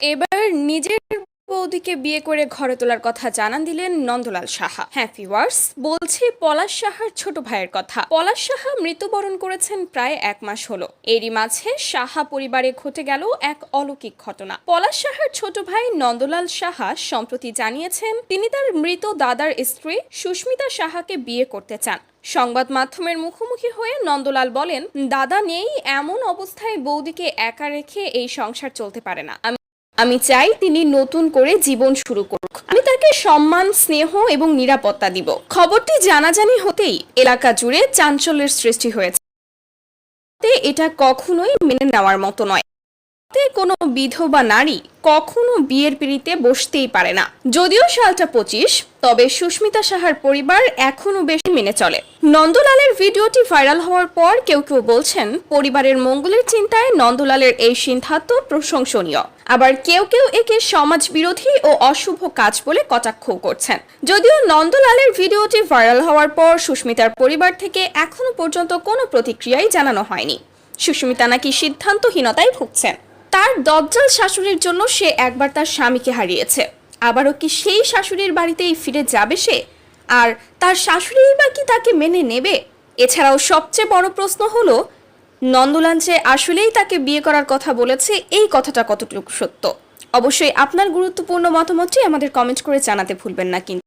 এবার নিজের বৌদিকে বিয়ে করে ঘরে তোলার কথা জানান দিলেন নন্দলাল সাহা। হ্যাঁ ভিওয়ার্স বলছি পলাশ সাহার ছোট ভাইয়ের কথা। পলাশ সাহা মৃত্যুবরণ করেছেন প্রায় এক মাস হলো। এরই মাঝে সাহা পরিবারে ঘটে গেল এক অলৌকিক ঘটনা। পলাশ সাহার ছোট ভাই নন্দলাল সাহা সম্প্রতি জানিয়েছেন, তিনি তার মৃত দাদার স্ত্রী সুস্মিতা সাহাকে বিয়ে করতে চান। সংবাদ মাধ্যমের মুখোমুখি হয়ে নন্দলাল বলেন, দাদা নেই, এমন অবস্থায় বৌদিকে একা রেখে এই সংসার চলতে পারে না। আমি চাই তিনি নতুন করে জীবন শুরু করুক। আমি তাকে সম্মান, স্নেহ এবং নিরাপত্তা দিব। খবরটি জানাজানি হতেই এলাকা জুড়ে চাঞ্চল্যের সৃষ্টি হয়েছে। এটা কখনোই মেনে নেওয়ার মতো নয়। কোনো বিধবা নারী কখনো বিয়ের পিড়িতে বসতেই পারে না। যদিও সালটা পঁচিশ, তবে সুস্মিতা সাহার পরিবার এখনও বেশি মেনে চলে। নন্দলালের ভিডিওটি ভাইরাল হওয়ার পর কেউ কেউ বলছেন, পরিবারের মঙ্গলের চিন্তায় নন্দলালের এই সিদ্ধান্ত প্রশংসনীয়। আবার কেউ কেউ একে সমাজ বিরোধী ও অশুভ কাজ বলে কটাক্ষ করছেন। যদিও নন্দলালের ভিডিওটি ভাইরাল হওয়ার পর সুস্মিতার পরিবার থেকে এখনও পর্যন্ত কোনো প্রতিক্রিয়াই জানানো হয়নি। সুস্মিতা নাকি সিদ্ধান্তহীনতায় ভুগছেন। তার দজ্জাল শাশুড়ির জন্য সে একবার তার স্বামীকে হারিয়েছে। আবারও কি সেই শাশুড়ির বাড়িতেই ফিরে যাবে সে? আর তার শাশুড়িই বা কি তাকে মেনে নেবে? এছাড়াও সবচেয়ে বড় প্রশ্ন হলো, নন্দলাল যে আসলেই তাকে বিয়ে করার কথা বলেছে, এই কথাটা কতটুকু সত্য? অবশ্যই আপনার গুরুত্বপূর্ণ মতামতটি আমাদের কমেন্ট করে জানাতে ভুলবেন না কিন্তু।